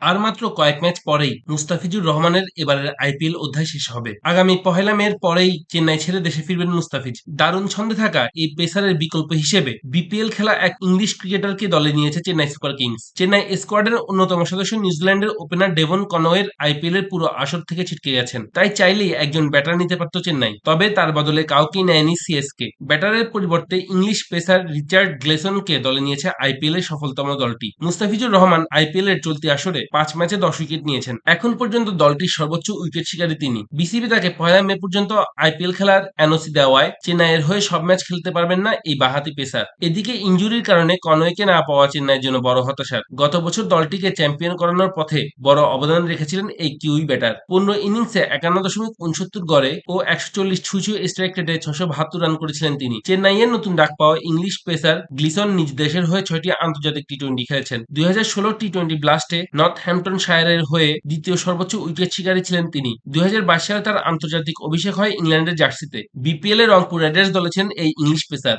আর মাত্র কয়েক ম্যাচ পরেই মুস্তাফিজুর রহমানের এবারের আইপিএল অধ্যায় শেষ হবে। আগামী পহেলা মেয়ের পরেই চেন্নাই ছেড়ে দেশে ফিরবেন মুস্তাফিজ। দারুণ ছন্দে থাকা এই পেসারের বিকল্প হিসেবে বিপিএল খেলা এক ইংলিশ ক্রিকেটারকে দলে নিয়েছে চেন্নাই সুপার কিংস। চেন্নাই স্কোয়াডের অন্যতম সদস্য নিউজিল্যান্ডের ওপেনার ডেভন কনওয়ের আইপিএল এর পুরো আসর থেকে ছিটকে গেছেন। তাই চাইলেই একজন ব্যাটার নিতে পারত চেন্নাই। তবে তার বদলে কাউকেই নেয়নি সিএসকে। ব্যাটারের পরিবর্তে ইংলিশ পেসার রিচার্ড গ্লেসনকে দলে নিয়েছে আইপিএল এর সফলতম দলটি। মুস্তাফিজুর রহমান আইপিএল এর চলতি আসরে পাঁচ ম্যাচে দশ উইকেট নিয়েছেন। এখন পর্যন্ত দলটির সর্বোচ্চ উইকেট শিকারী তিনি। বিসিবি তাকে পয়লা মে পর্যন্ত আইপিএল খেলার এনওসি দেওয়ায় চেন্নাইয়ের হয়ে সব ম্যাচ খেলতে পারবেন না এই বাহাতি পেসার। এদিকে ইঞ্জুরির কারণে কনওয়েকে না পাওয়া চেন্নাইয়ের জন্য বড় হতাশার। গত বছর দলটিকে চ্যাম্পিয়ন করানোর পথে বড় অবদান রেখেছিলেন এই কিউই ব্যাটার। পনেরো ইনিংসে একান্ন দশমিক উনসত্তর গড়ে ও একশো চল্লিশ ছুঁচু স্ট্রাইক রেটে ছশো বাহাত্তর রান করেছিলেন তিনি। চেন্নাইয়ের নতুন ডাক পাওয়া ইংলিশ পেসার গ্লিসন নিজ দেশের হয়ে ছয়টি আন্তর্জাতিক টি টোয়েন্টি খেলেছেন। দুই হাজার ষোলো টি টোয়েন্টি ব্লাস্টে নর্থ শায়ারের হয়ে দ্বিতীয় সর্বোচ্চ উইকেট শিকারী ছিলেন তিনি। দুই হাজার বাইশ সালে তার আন্তর্জাতিক অভিষেক হয় ইংল্যান্ডের জার্সিতে। বিপিএল এ রংপুর রাইডার্স দলে ছিলেন এই ইংলিশ পেসার।